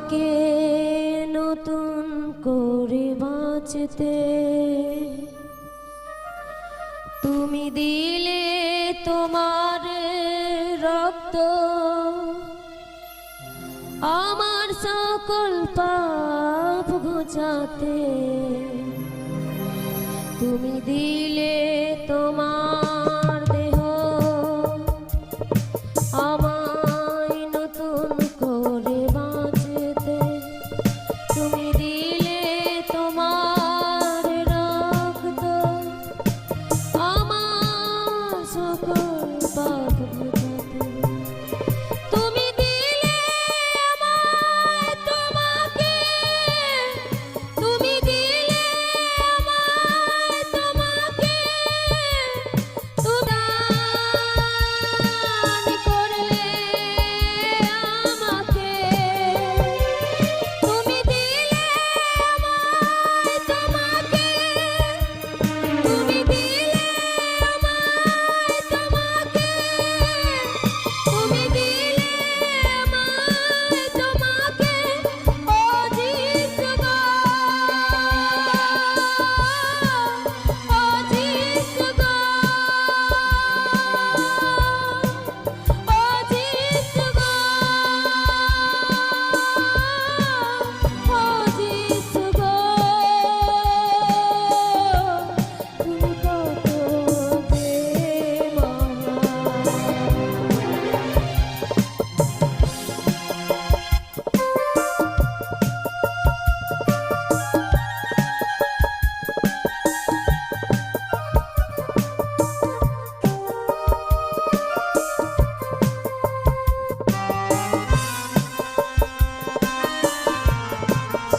আমাকে নতুন করে বাঁচতে। তুমি দিলে তোমার রক্ত। আমার সকল পাপ ঘুচাতে। তুমি দিলে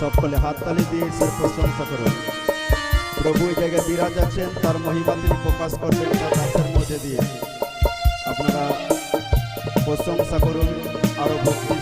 সকলে হাততালি দিয়ে ঈশ্বর প্রশংসা করুন। প্রভু এই জায়গায় বিরাজ আছেন, তার মহিমা তিনি প্রকাশ করবেন, তার দাসের মধ্যে দিয়ে। আপনারা প্রশংসা করুন, আরও ভক্তি